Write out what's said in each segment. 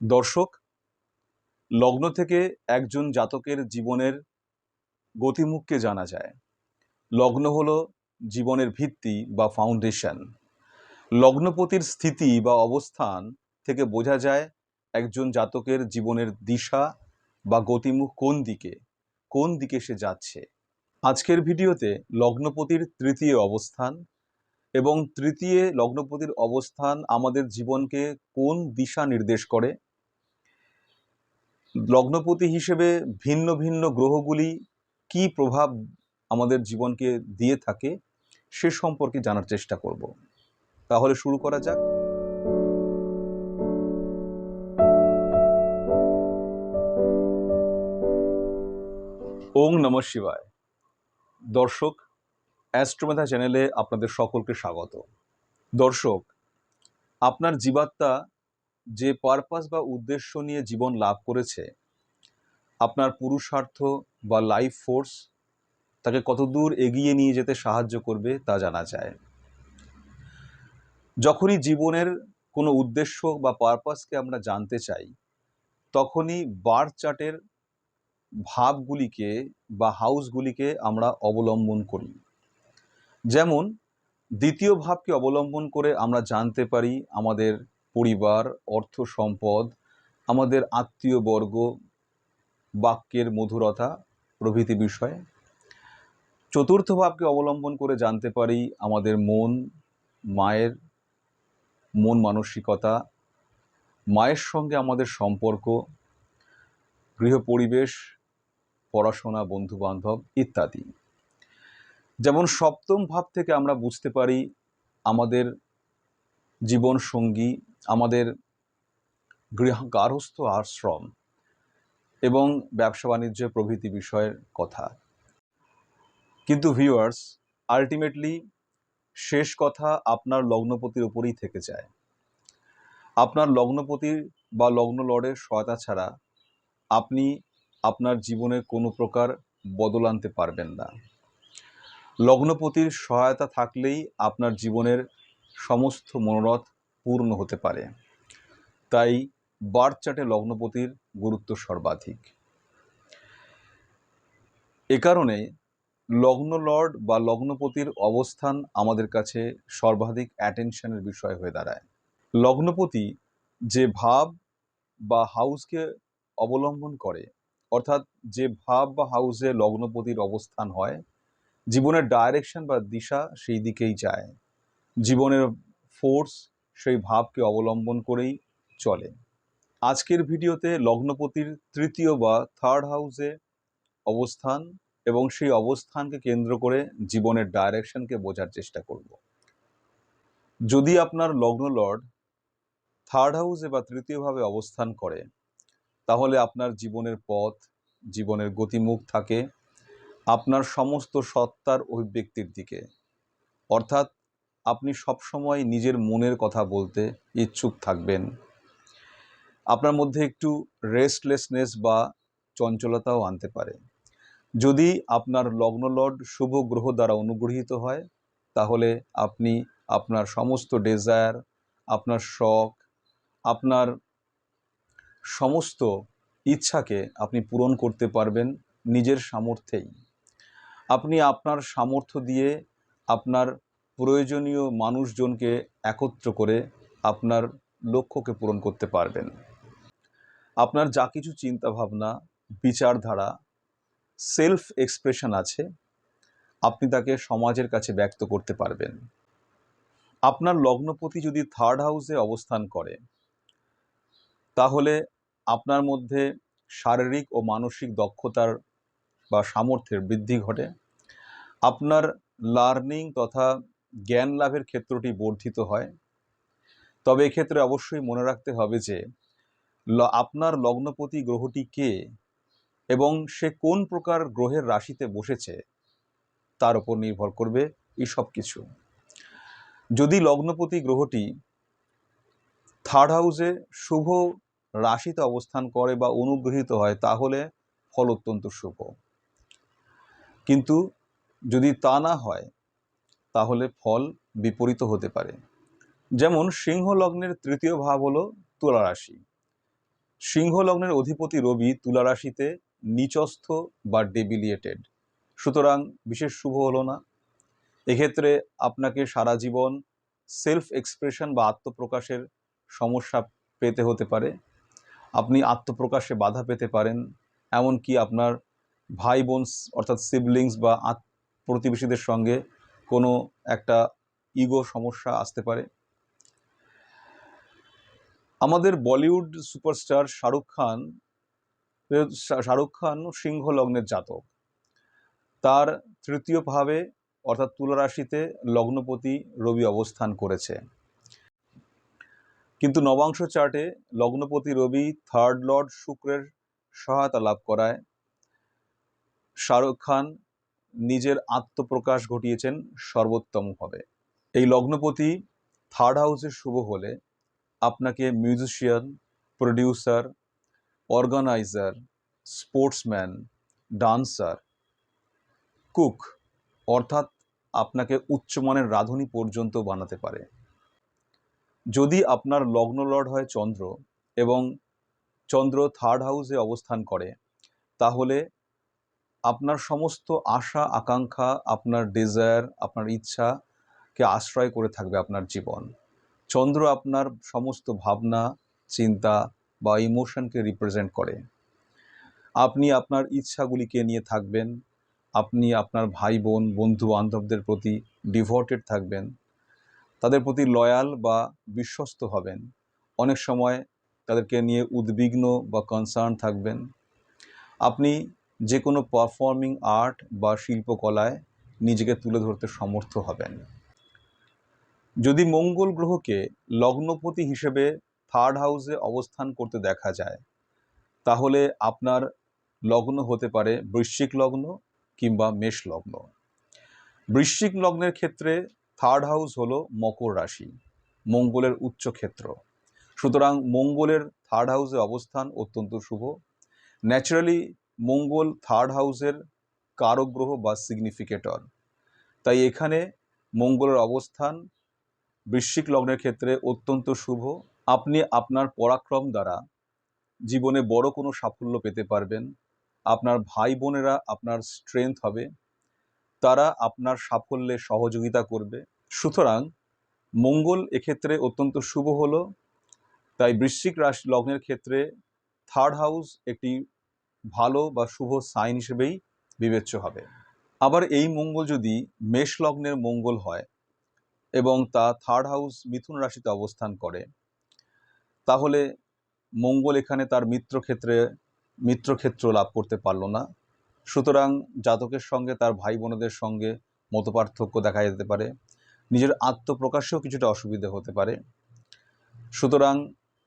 দর্শক, লগ্ন থেকে একজন জাতকের জীবনের গতিমুখকে জানা যায়। লগ্ন হল জীবনের ভিত্তি বা ফাউন্ডেশন লগ্নপতির স্থিতি বা অবস্থান থেকে বোঝা যায় একজন জাতকের জীবনের দিশা বা গতিমুখ কোন দিকে কোন দিকে সে যাচ্ছে। আজকের ভিডিওতে লগ্নপতির তৃতীয় অবস্থান এবং তৃতীয় লগ্নপতির অবস্থান আমাদের জীবনকে কোন দিশা নির্দেশ করে লগ্নপতি হিসেবে ভিন্ন ভিন্ন গ্রহগুলি কি প্রভাব আমাদের জীবনকে দিয়ে থাকে সে সম্পর্কে জানার চেষ্টা করব। তাহলে শুরু করা যাক। ওং নম শিবায়। দর্শক অ্যাস্ট্রোমেথা চ্যানেলে আপনাদের সকলকে স্বাগত। দর্শক, আপনার জীবাত্মা যে পারপাস বা উদ্দেশ্য নিয়ে জীবন লাভ করেছে, আপনার পুরুষার্থ বা লাইফ ফোর্স তাকে কতদূর এগিয়ে নিয়ে যেতে সাহায্য করবে তা জানা যায়। যখনই জীবনের কোনো উদ্দেশ্য বা পারপাসকে আমরা জানতে চাই, তখনই বার চার্টের ভাবগুলিকে বা হাউসগুলিকে আমরা অবলম্বন করি। যেমন, দ্বিতীয় ভাবকে অবলম্বন করে আমরা জানতে পারি আমাদের পরিবার, অর্থ সম্পদ, আমাদের আত্মীয় বর্গ, বাক্যের মধুরতা প্রভৃতি বিষয়ে। চতুর্থ ভাবকে অবলম্বন করে জানতে পারি আমাদের মন, মায়ের মন মানসিকতা, মায়ের সঙ্গে আমাদের সম্পর্ক, গৃহ পরিবেশ, পড়াশোনা, বন্ধুবান্ধব ইত্যাদি। যেমন সপ্তম ভাব থেকে আমরা বুঝতে পারি আমাদের জীবন সঙ্গী আমাদের গৃহ গার্হস্থ আশ্রম এবং ব্যবসা বাণিজ্য প্রভৃতি বিষয়ের কথা। কিন্তু ভিউয়ার্স আলটিমেটলি শেষ কথা আপনার লগ্নপতির উপরেই থেকে যায়। আপনার লগ্নপতির বা লগ্ন লড়ের সহায়তা ছাড়া আপনি আপনার জীবনে কোনো প্রকার বদল আনতে পারবেন না। লগ্নপতির সহায়তা থাকলেই আপনার জীবনের সমস্ত মনোরথ পূর্ণ হতে পারে। তাই বার্থ চার্টে লগ্নপতির গুরুত্ব সর্বাধিক। এ কারণে লগ্ন লর্ড বা লগ্নপতির অবস্থান আমাদের কাছে সর্বাধিক অ্যাটেনশনের বিষয় হয়ে দাঁড়ায়। লগ্নপতি যে ভাব বা হাউসকে অবলম্বন করে, অর্থাৎ যে ভাব বা হাউসে লগ্নপতির অবস্থান হয়, জীবনের ডাইরেকশন বা দিশা সেই দিকেই যায়। জীবনের ফোর্স সেই ভাবকে অবলম্বন করেই চলে। আজকের ভিডিওতে লগ্নপতির তৃতীয় বা থার্ড হাউসে অবস্থান এবং সেই অবস্থানকে কেন্দ্র করে জীবনের ডাইরেকশনকে বোঝার চেষ্টা করব। যদি আপনার লগ্ন লর্ড থার্ড হাউসে বা তৃতীয়ভাবে অবস্থান করে, তাহলে আপনার জীবনের পথ, জীবনের গতিমুখ থাকে আপনার সমস্ত সত্তার অভিব্যক্তির দিকে। অর্থাৎ আপনি সবসময় নিজের মনের কথা বলতে ইচ্ছুক থাকবেন। আপনার মধ্যে একটু রেস্টলেসনেস বা চঞ্চলতাও আনতে পারে। যদি আপনার লগ্ন লর্ড শুভ গ্রহ দ্বারা অনুগৃহীত হয়, তাহলে আপনি আপনার সমস্ত ডেজায়ার আপনার শখ, আপনার সমস্ত ইচ্ছাকে আপনি পূরণ করতে পারবেন নিজের সামর্থ্যেই। আপনি আপনার সামর্থ্য দিয়ে আপনার প্রয়োজনীয় মানুষজনকে একত্র করে আপনার লক্ষ্যকে পূরণ করতে পারবেন। আপনার যা কিছু চিন্তাভাবনা, বিচারধারা সেলফ এক্সপ্রেশন আছে, আপনি তাকে সমাজের কাছে ব্যক্ত করতে পারবেন। আপনার লগ্নপতি যদি থার্ড হাউসে অবস্থান করে, তাহলে আপনার মধ্যে শারীরিক ও মানসিক দক্ষতার বা সামর্থ্যের বৃদ্ধি ঘটে। আপনার লার্নিং তথা জ্ঞান লাভের ক্ষেত্রটি বর্ধিত হয়। তবে এক্ষেত্রে অবশ্যই মনে রাখতে হবে যে আপনার লগ্নপতি গ্রহটি কে এবং সে কোন প্রকার গ্রহের রাশিতে বসেছে তার উপর নির্ভর করবে এই সব কিছু। যদি লগ্নপতি গ্রহটি থার্ড হাউসে শুভ রাশিতে অবস্থান করে বা অনুগৃহীত হয়, তাহলে ফল অত্যন্ত শুভ। কিন্তু যদি তা না হয় তাহলে ফল বিপরীত হতে পারে। যেমন সিংহ লগ্নের তৃতীয় ভাব হলো তুলা রাশি সিংহ লগ্নের অধিপতি রবি তুলা রাশিতে নিচস্থ বা ডেবিলিয়েটেড সুতরাং বিশেষ শুভ হলো না। এক্ষেত্রে আপনাকে সারা জীবন সেলফ এক্সপ্রেশন বা আত্মপ্রকাশের সমস্যা পেতে হতে পারে। আপনি আত্মপ্রকাশে বাধা পেতে পারেন। এমনকি আপনার ভাই বোন, অর্থাৎ সিবলিংস বা প্রতিবেশীদের সঙ্গে কোনো একটা ইগো সমস্যা আসতে পারে। আমাদের বলিউড সুপারস্টার শাহরুখ খান শাহরুখ খান সিংহ লগ্নের জাতক। তার তৃতীয় ভাবে অর্থাৎ তুলা রাশিতে লগ্নপতি রবি অবস্থান করেছে। কিন্তু নবাংশ চার্টে লগ্নপতি রবি থার্ড লর্ড শুক্রের সহায়তা লাভ করায় শাহরুখ খান নিজের আত্মপ্রকাশ ঘটিয়েছেন সর্বোত্তমভাবে এই লগ্নপতি থার্ড হাউসে শুভ হলে আপনাকে musician producer organiser sportsman dancer cook অর্থাৎ আপনাকে উচ্চমানের রাঁধুনি পর্যন্ত বানাতে পারে। যদি আপনার লগ্ন লর্ড হয় চন্দ্র এবং চন্দ্র থার্ড হাউসে অবস্থান করে, তাহলে আপনার সমস্ত আশা, আকাঙ্ক্ষা, আপনার ডিজায়ার আপনার ইচ্ছাকে আশ্রয় করে থাকবে আপনার জীবন। চন্দ্র আপনার সমস্ত ভাবনা, চিন্তা বা ইমোশনকে রিপ্রেজেন্ট করে। আপনি আপনার ইচ্ছাগুলিকে নিয়ে থাকবেন। আপনি আপনার ভাই, বোন, বন্ধু বান্ধবদের প্রতি ডিভোটেড থাকবেন। তাদের প্রতি লয়াল বা বিশ্বস্ত হবেন। অনেক সময় তাদেরকে নিয়ে উদ্বিগ্ন বা কনসার্ন থাকবেন। আপনি যে কোনো পারফর্মিং আর্ট বা শিল্পকলায় নিজেকে তুলে ধরতে সমর্থ হবেন। যদি মঙ্গল গ্রহকে লগ্নপতি হিসেবে থার্ড হাউসে অবস্থান করতে দেখা যায়, তাহলে আপনার লগ্ন হতে পারে বৃশ্চিক লগ্ন কিংবা মেষ লগ্ন। বৃশ্চিক লগ্নের ক্ষেত্রে থার্ড হাউস হলো মকর রাশি, মঙ্গলের উচ্চ ক্ষেত্র। সুতরাং মঙ্গলের থার্ড হাউসে অবস্থান অত্যন্ত শুভ। ন্যাচারালি মঙ্গল থার্ড হাউসের কারক গ্রহ বা সিগনিফিকেটর তাই এখানে মঙ্গলের অবস্থান, বৃশ্চিক লগ্নের ক্ষেত্রে অত্যন্ত শুভ। আপনি আপনার পরাক্রম দ্বারা জীবনে বড় কোনো সাফল্য পেতে পারবেন। আপনার ভাই বোনেরা আপনার স্ট্রেংথ হবে। তারা আপনার সাফল্যে সহযোগিতা করবে। সুতরাং মঙ্গল এক্ষেত্রে অত্যন্ত শুভ হলো। তাই বৃশ্চিক রাশি লগ্নের ক্ষেত্রে থার্ড হাউস একটি ভালো বা শুভ সাইন হিসেবেই বিবেচ্য হবে। আবার এই মঙ্গল যদি মেষ লগ্নের মঙ্গল হয় এবং তা থার্ড হাউস মিথুন রাশিতে অবস্থান করে, তাহলে মঙ্গল এখানে তার মিত্রক্ষেত্রে মিত্রক্ষেত্র লাভ করতে পারল না। সুতরাং জাতকের সঙ্গে তার ভাই বোনেদের সঙ্গে মতপার্থক্য দেখা যেতে পারে। নিজের আত্মপ্রকাশেও কিছুটা অসুবিধে হতে পারে। সুতরাং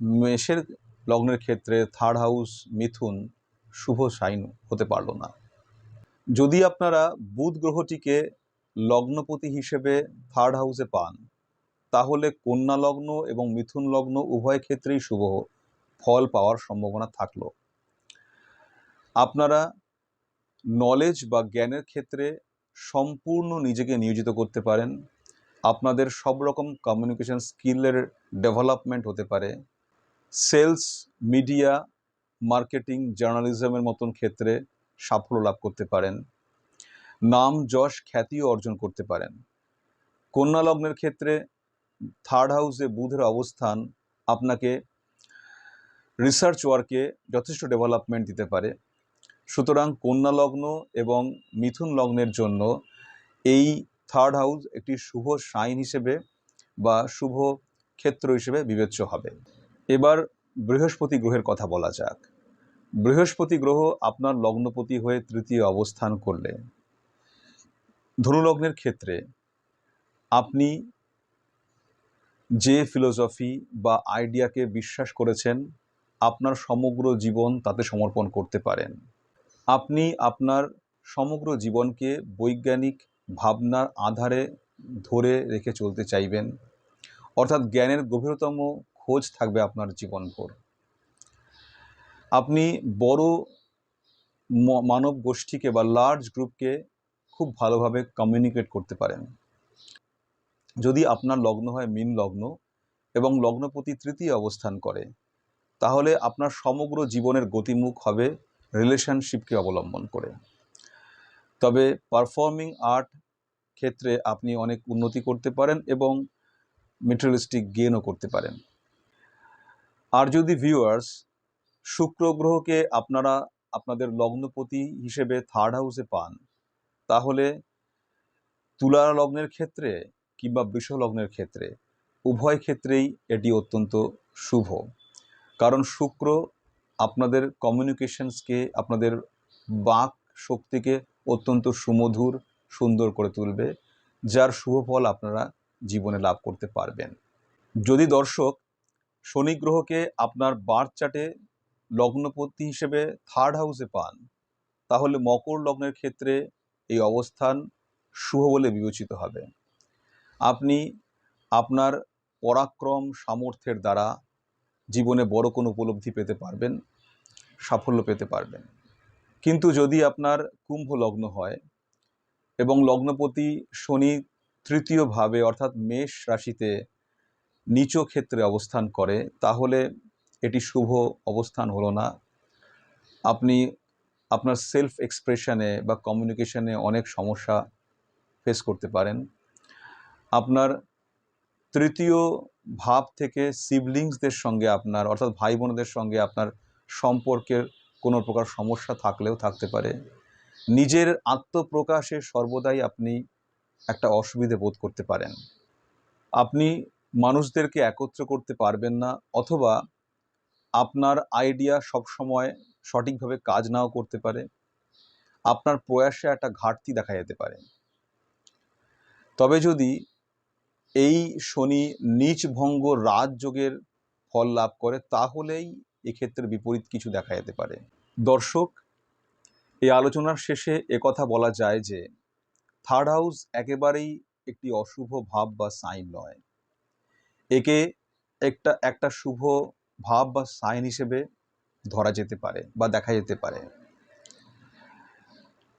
মেষের লগ্নের ক্ষেত্রে থার্ড হাউস মিথুন শুভ সাইন হতে পারল না। যদি আপনারা বুধ গ্রহটিকে লগ্নপতি হিসেবে থার্ড হাউসে পান, তাহলে কন্যা লগ্ন এবং মিথুন লগ্ন উভয় ক্ষেত্রেই শুভ ফল পাওয়ার সম্ভাবনা থাকল। আপনারা নলেজ বা জ্ঞানের ক্ষেত্রে সম্পূর্ণ নিজেকে নিয়োজিত করতে পারেন। আপনাদের সব রকম কমিউনিকেশন স্কিলের ডেভেলপমেন্ট হতে পারে। সেলস মিডিয়া মার্কেটিং, জার্নালিজমের মতন ক্ষেত্রে সাফল্য লাভ করতে পারেন। নাম, যশ, খ্যাতিও অর্জন করতে পারেন। কন্যা লগ্নের ক্ষেত্রে থার্ড হাউসে বুধের অবস্থান আপনাকে রিসার্চ ওয়ার্কে যথেষ্ট ডেভেলপমেন্ট দিতে পারে। সুতরাং কন্যা লগ্ন এবং মিথুন লগ্নের জন্য এই থার্ড হাউস একটি শুভ সাইন হিসেবে বা শুভ ক্ষেত্র হিসেবে বিবেচ্য হবে। এবার বৃহস্পতি গ্রহের কথা বলা যাক। বৃহস্পতি গ্রহ আপনার লগ্নপতি হয়ে তৃতীয় অবস্থান করলে ধনুলগ্নের ক্ষেত্রে আপনি যে ফিলোসফি বা আইডিয়াকে বিশ্বাস করেছেন, আপনার সমগ্র জীবন তাতে সমর্পণ করতে পারেন। আপনি আপনার সমগ্র জীবনকে বৈজ্ঞানিক ভাবনার আধারে ধরে রেখে চলতে চাইবেন। অর্থাৎ জ্ঞানের গভীরতম খোঁজ থাকবে আপনার জীবনভর। আপনি বড় মানব গোষ্ঠীকে বা লার্জ গ্রুপকে খুব ভালোভাবে কমিউনিকেট করতে পারেন। যদি আপনার লগ্ন হয় মিন লগ্ন এবং লগ্নপতি তৃতীয় অবস্থান করে, তাহলে আপনার সমগ্র জীবনের গতিমুখ হবে রিলেশনশিপকে অবলম্বন করে। তবে পারফর্মিং আর্ট ক্ষেত্রে আপনি অনেক উন্নতি করতে পারেন এবং মেটেরিয়ালিস্টিক গেনও করতে পারেন। আর যদি ভিউয়ার্স শুক্র গ্রহকে আপনারা আপনাদের লগ্নপতি হিসেবে থার্ড হাউসে পান, তাহলে তুলা লগ্নের ক্ষেত্রে কিংবা বৃষ লগ্নের ক্ষেত্রে উভয় ক্ষেত্রেই এটি অত্যন্ত শুভ। কারণ শুক্র আপনাদের কমিউনিকেশনসকে, আপনাদের বাক শক্তিকে অত্যন্ত সুমধুর, সুন্দর করে তুলবে, যার শুভ ফল আপনারা জীবনে লাভ করতে পারবেন। যদি দর্শক শনি গ্রহকে আপনার বার্থ চার্টে লগ্নপতি হিসেবে থার্ড হাউসে পান, তাহলে মকর লগ্নের ক্ষেত্রে এই অবস্থান শুভ বলে বিবেচিত হবে। আপনি আপনার পরাক্রম সামর্থ্যের দ্বারা জীবনে বড় কোনো উপলব্ধি পেতে পারবেন, সাফল্য পেতে পারবেন। কিন্তু যদি আপনার কুম্ভ লগ্ন হয় এবং লগ্নপতি শনি তৃতীয় ভাবে অর্থাৎ মেষ রাশিতে নিচ ক্ষেত্রে অবস্থান করে, তাহলে এটি শুভ অবস্থান হলো না। আপনি আপনার সেলফ এক্সপ্রেশনে বা কমিউনিকেশনে অনেক সমস্যা ফেস করতে পারেন। আপনার তৃতীয় ভাব থেকে সিবলিংসদের সঙ্গে আপনার, অর্থাৎ ভাই বোনদের সঙ্গে আপনার সম্পর্কের কোনো প্রকার সমস্যা থাকলেও থাকতে পারে। নিজের আত্মপ্রকাশে সর্বদাই আপনি একটা অসুবিধে বোধ করতে পারেন। আপনি মানুষদেরকে একত্র করতে পারবেন না, অথবা আপনার আইডিয়া সবসময় সঠিকভাবে কাজ নাও করতে পারে। আপনার প্রয়াসে একটা ঘাটতি দেখা যেতে পারে। তবে যদি এই শনি নিচ ভঙ্গ রাজযোগের ফল লাভ করে, তাহলেই এক্ষেত্রে বিপরীত কিছু দেখা যেতে পারে। দর্শক, এই আলোচনার শেষে একথা বলা যায় যে থার্ড হাউস একেবারেই একটি অশুভ ভাব বা সাইন নয়। একে একটা একটা শুভ ভাব বা সাইন হিসেবে ধরা যেতে পারে বা দেখা যেতে পারে।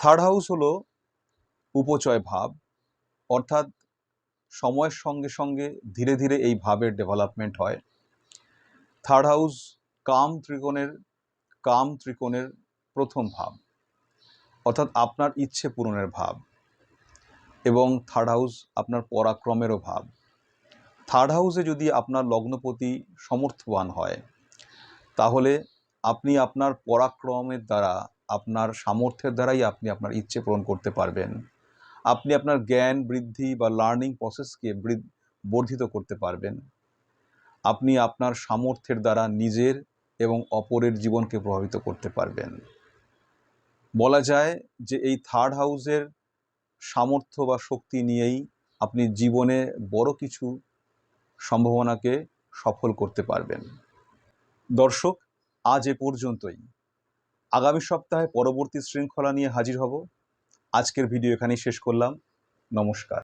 থার্ড হাউস হলো উপচয় ভাব, অর্থাৎ সময়ের সঙ্গে সঙ্গে ধীরে ধীরে এই ভাবের ডেভেলপমেন্ট হয়। থার্ড হাউস কাম ত্রিকোণের কাম ত্রিকোণের প্রথম ভাব, অর্থাৎ আপনার ইচ্ছে পূরণের ভাব এবং থার্ড হাউস আপনার পরাক্রমেরও ভাব। থার্ড হাউসে যদি আপনার লগ্নপতি সমর্থবান হয়, তাহলে আপনি আপনার পরাক্রমের দ্বারা, আপনার সামর্থ্যের দ্বারাই আপনি আপনার ইচ্ছে পূরণ করতে পারবেন। আপনি আপনার জ্ঞান বৃদ্ধি বা লার্নিং প্রসেসকে বর্ধিত করতে পারবেন। আপনি আপনার সামর্থ্যের দ্বারা নিজের এবং অপরের জীবনকে প্রভাবিত করতে পারবেন। বলা যায় যে এই থার্ড হাউসের সামর্থ্য বা শক্তি নিয়েই আপনি জীবনে বড় কিছু সম্ভাবনাকে সফল করতে পারবেন। দর্শক, আজ এ পর্যন্তই। আগামী সপ্তাহে পরবর্তী শৃঙ্খলা নিয়ে হাজির হব। আজকের ভিডিও এখানেই শেষ করলাম। নমস্কার।